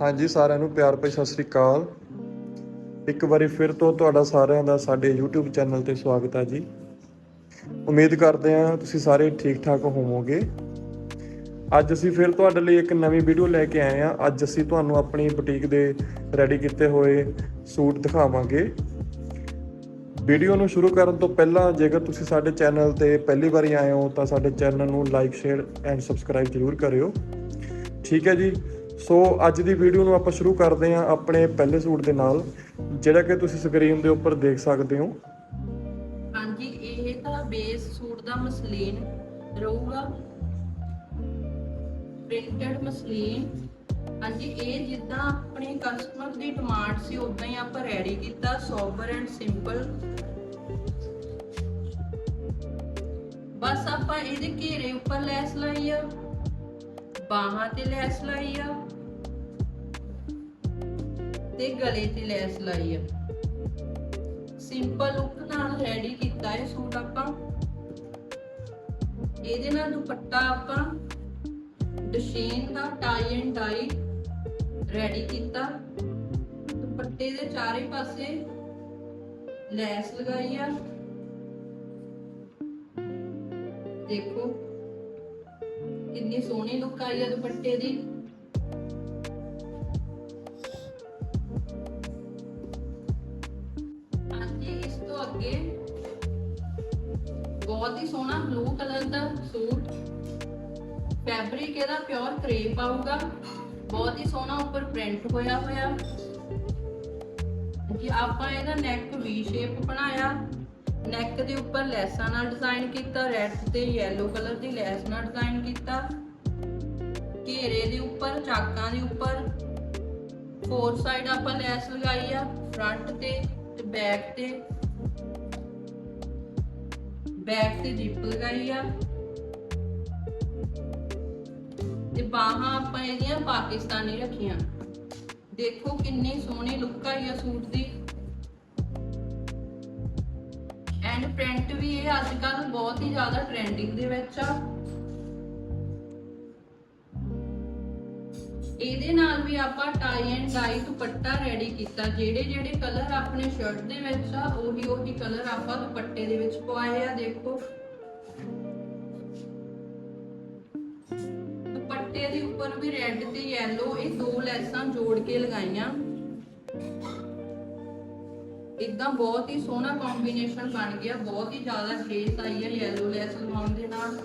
ਹਾਂਜੀ, ਸਾਰਿਆਂ ਨੂੰ ਪਿਆਰ ਭਰੀ ਸਤਿ ਸ੍ਰੀ ਅਕਾਲ। ਇੱਕ ਵਾਰੀ ਫਿਰ ਤੋਂ ਤੁਹਾਡਾ ਸਾਰਿਆਂ ਦਾ ਸਾਡੇ YouTube ਚੈਨਲ ਤੇ ਸਵਾਗਤ ਹੈ ਜੀ। ਉਮੀਦ ਕਰਦੇ ਹਾਂ ਤੁਸੀਂ ਸਾਰੇ ਠੀਕ ਠਾਕ ਹੋਵੋਗੇ। ਅੱਜ ਅਸੀਂ ਫਿਰ ਤੁਹਾਡੇ ਲਈ ਇੱਕ ਨਵੀਂ ਵੀਡੀਓ ਲੈ ਕੇ ਆਏ ਹਾਂ। ਅੱਜ ਅਸੀਂ ਤੁਹਾਨੂੰ ਆਪਣੀ ਬੁਟੀਕ ਦੇ ਰੈਡੀ ਕੀਤੇ ਹੋਏ ਸੂਟ ਦਿਖਾਵਾਂਗੇ। ਵੀਡੀਓ ਨੂੰ ਸ਼ੁਰੂ ਕਰਨ ਤੋਂ ਪਹਿਲਾਂ ਜੇਕਰ ਤੁਸੀਂ ਸਾਡੇ ਚੈਨਲ ਤੇ ਪਹਿਲੀ ਵਾਰੀ ਆਏ ਹੋ ਤਾਂ ਸਾਡੇ ਚੈਨਲ ਨੂੰ ਲਾਈਕ ਸ਼ੇਅਰ ਐਂਡ ਸਬਸਕ੍ਰਾਈਬ ਜ਼ਰੂਰ ਕਰਿਓ। ਠੀਕ ਹੈ ਜੀ। ਸੋ ਅੱਜ ਦੀ ਵੀਡੀਓ ਨੂੰ ਆਪਾਂ ਸ਼ੁਰੂ ਕਰਦੇ ਹਾਂ ਆਪਣੇ ਪਹਿਲੇ ਸੂਟ ਦੇ ਨਾਲ, ਜਿਹੜਾ ਕਿ ਤੁਸੀਂ ਸਕਰੀਨ ਦੇ ਉੱਪਰ ਦੇਖ ਸਕਦੇ ਹੋ। ਹਾਂਜੀ, ਇਹ ਤਾਂ ਬੇਸ ਸੂਟ ਦਾ ਮਸਲੀਨ ਰਹੂਗਾ। Printed muslin. ਹਾਂਜੀ, ਇਹ ਜਿੱਦਾਂ ਆਪਣੇ ਕਸਟਮਰ ਦੀ ਡਿਮਾਂਡ ਸੀ ਉਦਾਂ ਹੀ ਆਪਾਂ ਰੈਡੀ ਕੀਤਾ ਸੋਬਰ ਐਂਡ ਸਿੰਪਲ ਬਸ ਆਪਾਂ ਇਹਦੇ ਘੇਰੇ ਉੱਪਰ ਲੈਸ ਲਾਈ ਆ, ਬਾਹਾਂ ਤੇ ਲੈਸ ਲਾਈ ਆ। ਤੇ ਗਲੇ ਤੇ ਲੈਸ ਲਾਈ ਆ। ਸਿੰਪਲ ਲੁੱਕ ਨਾਲ ਰੈਡੀ ਕੀਤਾ ਇਹ ਸੂਟ ਆਪਾਂ। ਇਹਦੇ ਨਾਲ ਦੁਪੱਟਾ ਆਪਾਂ ਡਸ਼ੇਨ ਦਾ ਟਾਈ ਐਂਡ ਡਾਈ ਰੈਡੀ ਕੀਤਾ। ਦੁਪੱਟੇ ਦੇ ਚਾਰੇ ਪਾਸੇ ਲੈਸ ਲਗਾਈ ਆ। ਦੇਖੋ, ਕਿੰਨੀ ਸੋਹਣੀ ਲੁੱਕ ਆਈ ਆ ਦੁਪੱਟੇ ਦੀ। ਬਹੁਤ ਹੀ ਸੋਹਣਾ ਬਲੂ ਕਲਰ ਦਾ ਸੂਟ। ਫੈਬਰਿਕ ਇਹਦਾ ਪਿਓਰ ਕਰੇਪ ਆਊਗਾ। ਬਹੁਤ ਹੀ ਸੋਹਣਾ ਉੱਪਰ ਪ੍ਰਿੰਟ ਹੋਇਆ ਹੋਇਆ। ਜੀ ਆਪਾਂ ਇਹਦਾ ਨੈਕ ਵੀ ਸ਼ੇਪ ਬਣਾਇਆ। ਨੈਕ ਦੇ ਉੱਪਰ ਲੈਸਾਂ ਨਾਲ ਡਿਜ਼ਾਈਨ ਕੀਤਾ ਰੈੱਡ ਤੇ ਯੈਲੋ ਕਲਰ ਦੀ ਲੈਸ ਨਾਲ ਡਿਜ਼ਾਈਨ ਕੀਤਾ। ਘੇਰੇ ਦੇ ਉੱਪਰ, ਚਾਕਾਂ ਦੇ ਉੱਪਰ। ਫੋਰ ਸਾਈਡ ਆਪਾਂ ਲੈਸ ਲਗਾਈ ਆ ਫਰੰਟ ਤੇ ਤੇ ਬੈਕ ਤੇ। ਬੈਕ ਤੇ ਜਿਪ ਲਗਾਈ ਆ। ਤੇ ਬਾਹਾਂ ਆਪਾਂ ਇਹਦੀਆਂ ਪਾਕਿਸਤਾਨੀ ਰੱਖੀਆਂ। ਦੇਖੋ ਕਿੰਨੀ ਸੋਹਣੀ ਲੁੱਕ ਆਈ ਆ ਸੂਟ ਦੀ। ਐਂਡ ਪ੍ਰਿੰਟ ਵੀ ਇਹ ਅੱਜ ਕੱਲ ਬਹੁਤ ਹੀ ਜ਼ਿਆਦਾ ਟ੍ਰੈਂਡਿੰਗ ਦੇ ਵਿੱਚ ਆ। ਇਹਦੇ ਨਾਲ ਵੀ ਆਪਾਂ tie and dye dupatta ready ਕੀਤਾ। ਜਿਹੜੇ ਜਿਹੜੇ ਕਲਰ ਆਪਣੇ ਸ਼ਰਟ ਦੇ ਵਿੱਚ ਆ, ਉਹੀ ਉਹੀ ਕਲਰ ਆਪਾਂ ਦੁਪੱਟੇ ਦੇ ਵਿੱਚ ਪਵਾਏ ਆ, ਦੇਖੋ। ਦੁਪੱਟੇ ਦੇ ਉੱਪਰ ਵੀ ਰੈੱਡ ਤੇ ਯੈਲੋ ਇਹ ਦੋ ਲੈਸਾਂ ਜੋੜ ਕੇ ਲਗਾਈਆਂ। ਇਦਾਂ ਬਹੁਤ ਹੀ ਸੋਹਣਾ ਕੰਬੀਨੇਸ਼ਨ ਬਣ ਗਿਆ। ਬਹੁਤ ਹੀ ਜ਼ਿਆਦਾ ਗ੍ਰੇਸ ਆਈ ਹੈ ਯੈਲੋ ਲੈਸ ਲਗਾਉਣ ਦੇ ਨਾਲ।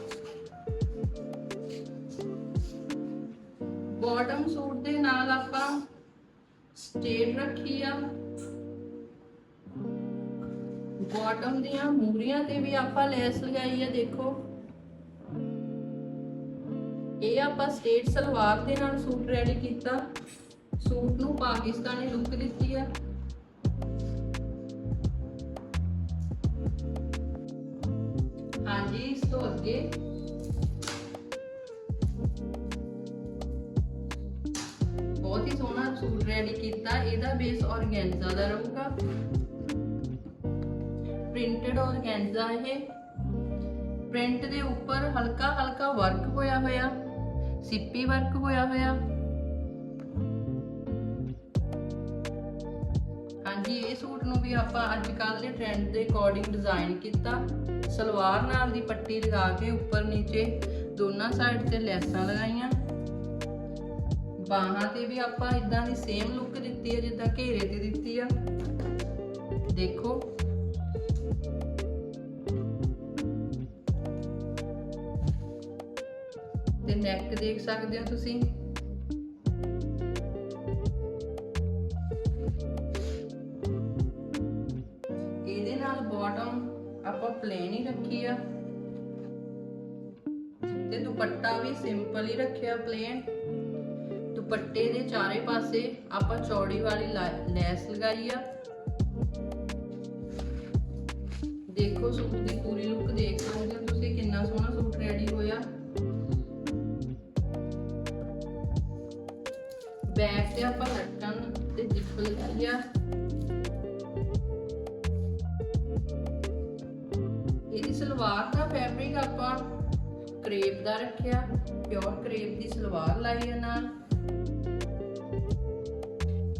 ਬਾਟਮ ਸੂਟ ਦੇ ਨਾਲ ਆਪਾਂ ਸਟੇਟ ਰੱਖੀ ਆ। ਬਾਟਮ ਦੀਆਂ ਮੂਰੀਆਂ ਤੇ ਵੀ ਆਪਾਂ ਲੈਸ ਲਗਾਈ ਆ, ਦੇਖੋ। ਇਹ ਆਪਾਂ ਸਟੇਟ ਸਲਵਾਰ ਦੇ ਨਾਲ ਸੂਟ ਰੈਡੀ ਕੀਤਾ। ਸੂਟ ਨੂੰ ਪਾਕਿਸਤਾਨੀ ਲੁੱਕ ਦਿੱਤੀ ਆ। ਹਾਂਜੀ, ਇਸ ਤੋਂ ਅੱਗੇ ਹੀ ਸੋਹਣਾ ਸੂਟ ਰੈਡੀ ਕੀਤਾ, ਇਹਦਾ ਬੇਸ ਔਰਗੈਂਜ਼ਾ ਦਾ ਰਹੂਗਾ। ਪ੍ਰਿੰਟਡ ਔਰਗੈਂਜ਼ਾ ਇਹ। ਪ੍ਰਿੰਟ ਦੇ ਉੱਪਰ ਹਲਕਾ ਹਲਕਾ ਵਰਕ ਹੋਇਆ ਹੋਇਆ, ਸਿੱਪੀ ਵਰਕ ਹੋਇਆ ਹੋਇਆ। ਹਾਂਜੀ, ਇਹ ਸੂਟ ਨੂੰ ਵੀ ਆਪਾਂ ਅੱਜ ਕੱਲ ਦੇ ਟ੍ਰੈਂਡ ਦੇ ਅਕੋਰਡਿੰਗ ਡਿਜ਼ਾਈਨ ਕੀਤਾ। ਸਲਵਾਰ ਨਾਲ ਦੀ ਪੱਟੀ ਲਗਾ ਕੇ ਉੱਪਰ ਨੀਚੇ ਦੋਨਾਂ ਸਾਈਡ ਤੇ ਲੈਸਾਂ ਲਗਾਈਆਂ। ਬਾਹਾਂ ਤੇ ਵੀ ਆਪਾਂ ਇਦਾਂ ਦੀ ਸੇਮ ਲੁੱਕ ਦਿੱਤੀ ਹੈ ਜਿੱਦਾਂ ਘੇਰੇ ਤੇ ਦਿੱਤੀ ਆ। ਦੇਖੋ। ਤੇ ਨੈਕ ਦੇਖ ਸਕਦੇ ਹੋ ਤੁਸੀਂ। ਇਹਦੇ ਨਾਲ ਬਾਟਮ ਆਪਾਂ ਪਲੇਨ ਹੀ ਰੱਖੀ ਆ। ਤੇ ਦੁਪੱਟਾ ਵੀ ਸਿੰਪਲ ਹੀ ਰੱਖਿਆ ਪਲੇਨ ਦੁਪੱਟੇ ਦੇ ਚਾਰੇ ਪਾਸੇ ਆਪਾਂ ਚੌੜੀ ਵਾਲੀ ਲਾ- ਲੈਸ ਲਗਾਈ ਆ। ਦੇਖੋ ਸੂਟ ਦੀ ਪੂਰੀ ਲੁੱਕ ਦੇਖ ਸਕਦੇ ਹੋ ਤੁਸੀਂ, ਕਿੰਨਾ ਸੋਹਣਾ ਸੂਟ ਰੈਡੀ ਹੋਇਆ। ਬੈਕ ਤੇ ਆਪਾਂ ਲਟਕਣ ਤੇ ਜਿਪ ਲਗਾਈ ਆ। ਇਹਦੀ ਸਲਵਾਰ ਦਾ ਫੈਬਰਿਕ ਆਪਾਂ ਕਰੇਪ ਦਾ ਰੱਖਿਆ ਪਿਓਰ ਕਰੇਪ ਦੀ ਸਲਵਾਰ ਲਾਈ ਹੈ ਨਾਲ।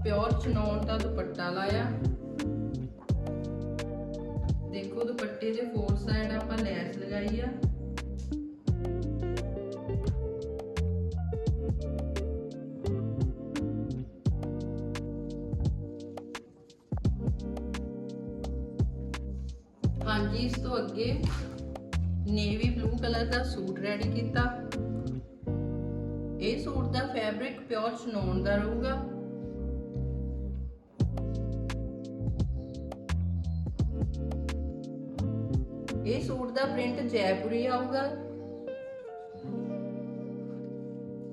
ਪਿਓਰ ਚਨੌਨ ਦਾ ਦੁਪੱਟਾ ਲਾਇਆ। ਦੇਖੋ ਦੁਪੱਟੇ ਦੇ ਫੋਰ ਸਾਈਡ ਆਪਾਂ ਲੈਸ ਲਗਾਈ ਆ। ਹਾਂਜੀ, ਇਸ ਤੋਂ ਅੱਗੇ ਨੇਵੀ ਬਲੂ ਕਲਰ ਦਾ ਸੂਟ ਰੈਡੀ ਕੀਤਾ। ਇਹ ਸੂਟ ਦਾ ਫੈਬਰਿਕ ਪਿਓਰ ਚਨੌਨ ਦਾ ਰਹੂਗਾ। ਇਹ ਸੂਟ ਦਾ ਪ੍ਰਿੰਟ ਜੈਪੁਰੀ ਆਊਗਾ।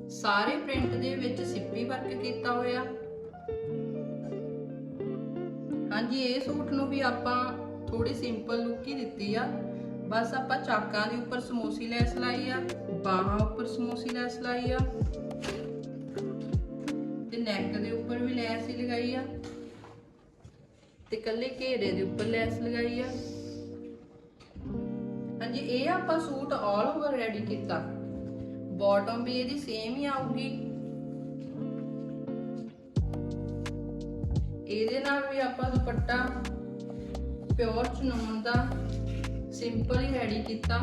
ਸਾਰੇ ਪ੍ਰਿੰਟ ਦੇ ਵਿੱਚ ਸਿੱਪੀ ਵਰਕ ਕੀਤਾ ਹੋਇਆ। ਹਾਂਜੀ, ਇਹ ਸੂਟ ਨੂੰ ਵੀ ਆਪਾਂ ਥੋੜੀ ਸਿੰਪਲ ਲੁੱਕ ਹੀ ਦਿੱਤੀ ਆ। ਬਸ ਆਪਾਂ ਚਾਕਾਂ ਦੇ ਉੱਪਰ ਸਮੋਸੀ ਲੈਸ ਲਾਈ ਆ, ਬਾਹਾਂ ਉੱਪਰ ਸਮੋਸੀ ਲੈਸ ਲਾਈ ਆ। ਤੇ ਨੈਕ ਦੇ ਉੱਪਰ ਵੀ ਲੈਸ ਹੀ ਲਗਾਈ ਆ। ਤੇ ਕੱਲੇ ਘੇਰੇ ਦੇ ਉੱਪਰ ਲੈਸ ਲਗਾਈ ਆ। ਹਾਂਜੀ, ਇਹ ਆਪਾਂ ਸੂਟ ਆਲ ਓਵਰ ਰੈਡੀ ਕੀਤਾ। ਬਾਟਮ ਵੀ ਇਹਦੀ ਸੇਮ ਹੀ ਆਊਗੀ। ਇਹਦੇ ਨਾਲ ਵੀ ਆਪਾਂ ਦੁਪੱਟਾ ਪਿਓਰ ਚਨੌਨ ਦਾ ਸਿੰਪਲ ਹੀ ਰੈਡੀ ਕੀਤਾ।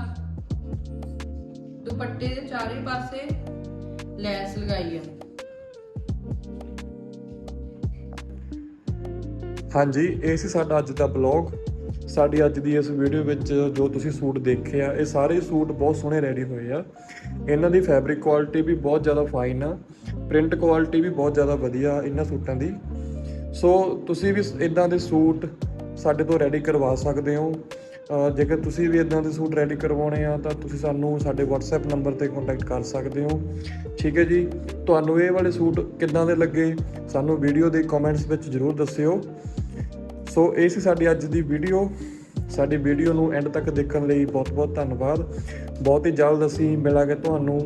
ਦੁਪੱਟੇ ਦੇ ਚਾਰੇ ਪਾਸੇ ਲੈਸ ਲਗਾਈ ਆ। ਹਾਂਜੀ, ਇਹ ਸੀ ਸਾਡਾ ਅੱਜ ਦਾ ਬਲੌਗ ਸਾਡੀ ਅੱਜ ਦੀ ਇਸ ਵੀਡੀਓ ਵਿੱਚ ਜੋ ਤੁਸੀਂ ਸੂਟ ਦੇਖੇ ਆ, ਇਹ ਸਾਰੇ ਸੂਟ ਬਹੁਤ ਸੋਹਣੇ ਰੈਡੀ ਹੋਏ ਆ। ਇਹਨਾਂ ਦੀ ਫੈਬਰਿਕ ਕੁਆਲਿਟੀ ਵੀ ਬਹੁਤ ਜ਼ਿਆਦਾ ਫਾਈਨ ਆ ਪ੍ਰਿੰਟ ਕੁਆਲਿਟੀ ਵੀ ਬਹੁਤ ਜ਼ਿਆਦਾ ਵਧੀਆ ਇਹਨਾਂ ਸੂਟਾਂ ਦੀ। ਸੋ ਤੁਸੀਂ ਵੀ ਇਦਾਂ ਦੇ ਸੂਟ ਸਾਡੇ ਤੋਂ ਰੈਡੀ ਕਰਵਾ ਸਕਦੇ ਹੋ। ਜੇਕਰ ਤੁਸੀਂ ਵੀ ਇਦਾਂ ਦੇ ਸੂਟ ਰੈਡੀ ਕਰਵਾਉਣੇ ਆ, ਤਾਂ ਤੁਸੀਂ ਸਾਨੂੰ ਸਾਡੇ WhatsApp ਨੰਬਰ ਤੇ ਕੰਟੈਕਟ ਕਰ ਸਕਦੇ ਹੋ। ਠੀਕ ਹੈ ਜੀ? ਤੁਹਾਨੂੰ ਇਹ ਵਾਲੇ ਸੂਟ ਕਿੱਦਾਂ ਦੇ ਲੱਗੇ? ਸਾਨੂੰ ਵੀਡੀਓ ਦੇ ਕਮੈਂਟਸ ਵਿੱਚ ਜਰੂਰ ਦੱਸਿਓ। ਸੋ ਇਹ ਸੀ ਸਾਡੀ ਅੱਜ ਦੀ ਵੀਡੀਓ ਸਾਡੀ ਵੀਡੀਓ ਨੂੰ ਐਂਡ ਤੱਕ ਦੇਖਣ ਲਈ ਬਹੁਤ ਬਹੁਤ ਧੰਨਵਾਦ। ਬਹੁਤ ਹੀ ਜਲਦ ਅਸੀਂ ਮਿਲਾਂਗੇ ਤੁਹਾਨੂੰ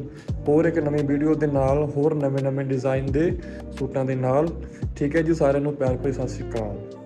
ਹੋਰ ਇੱਕ ਨਵੀਂ ਵੀਡੀਓ ਦੇ ਨਾਲ, ਹੋਰ ਨਵੇਂ-ਨਵੇਂ ਡਿਜ਼ਾਈਨ ਦੇ ਸੂਟਾਂ ਦੇ ਨਾਲ। ਠੀਕ ਹੈ ਜੀ, ਸਾਰਿਆਂ ਨੂੰ ਪਿਆਰ ਭਰੀ ਸਤਿ ਸ਼੍ਰੀ ਅਕਾਲ।